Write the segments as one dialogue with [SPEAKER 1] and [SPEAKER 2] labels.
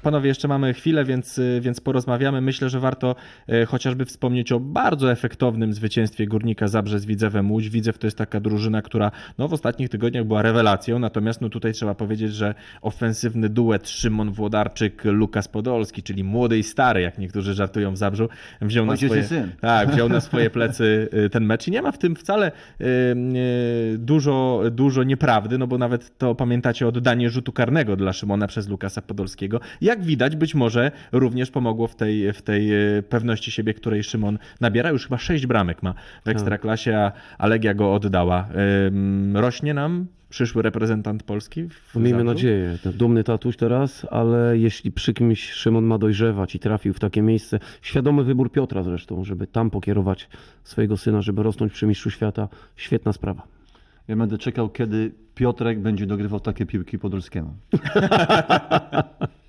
[SPEAKER 1] panowie, jeszcze mamy chwilę, więc, y, więc porozmawiamy. Myślę, że warto e, chociażby wspomnieć o bardzo efektownym zwycięstwie Górnika Zabrze z Widzewem Łódź. Widzew to jest taka drużyna, która no, w ostatnich tygodniach była rewelacją, natomiast no, tutaj trzeba powiedzieć, że ofensywny duet Szymon Włodarczyk, Lukas Podolski, czyli młody i stary, jak niektórzy żartują w Zabrzu, wziął na swoje... Tak, wziął na swoje plecy y, ten mecz i nie ma w tym wcale y, y, dużo, dużo nieprawdy, no bo nawet to pamiętacie oddanie rzutu karnego dla Szymona przez Lukasa Podolskiego. Jak widać, być może również pomogło w tej, w tej y, pewności siebie, której Szymon nabiera. Już chyba sześć bramek ma w Ekstraklasie, a, a Legia go oddała. Rośnie nam przyszły reprezentant Polski? W
[SPEAKER 2] Miejmy
[SPEAKER 1] Zabrzu?
[SPEAKER 2] nadzieję. Dumny tatuś teraz, ale jeśli przy kimś Szymon ma dojrzewać i trafił w takie miejsce, świadomy wybór Piotra zresztą, żeby tam pokierować swojego syna, żeby rosnąć przy mistrzu świata, świetna sprawa.
[SPEAKER 3] Ja będę czekał, kiedy Piotrek będzie dogrywał takie piłki Podolskiemu.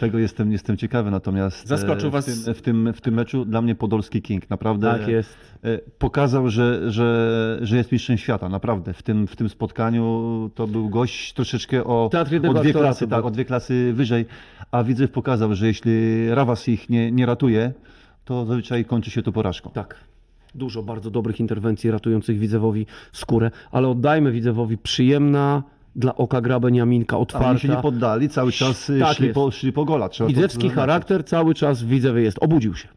[SPEAKER 3] Tego jestem, jestem ciekawy, natomiast
[SPEAKER 1] Zaskoczył
[SPEAKER 3] e, w
[SPEAKER 1] was-
[SPEAKER 3] tym, w, tym, w tym meczu dla mnie Podolski King naprawdę
[SPEAKER 2] Tak jest.
[SPEAKER 3] e, pokazał, że, że, że jest mistrzem świata, naprawdę. W tym, w tym spotkaniu to był gość troszeczkę o, o, dwie, klasy, tak,
[SPEAKER 2] był.
[SPEAKER 3] o dwie klasy wyżej, a Widzew pokazał, że jeśli Rawas ich nie, nie ratuje, to zazwyczaj kończy się to porażką.
[SPEAKER 2] Tak. Dużo bardzo dobrych interwencji ratujących Widzewowi skórę, ale oddajmy Widzewowi przyjemna dla oka gra Beniaminka,
[SPEAKER 3] A oni się nie
[SPEAKER 2] otwarta.
[SPEAKER 3] poddali, cały czas
[SPEAKER 2] Tak
[SPEAKER 3] szli, po, szli po gola. Trzeba zaznaczyć.
[SPEAKER 2] charakter cały czas w Widzewie jest. Obudził się.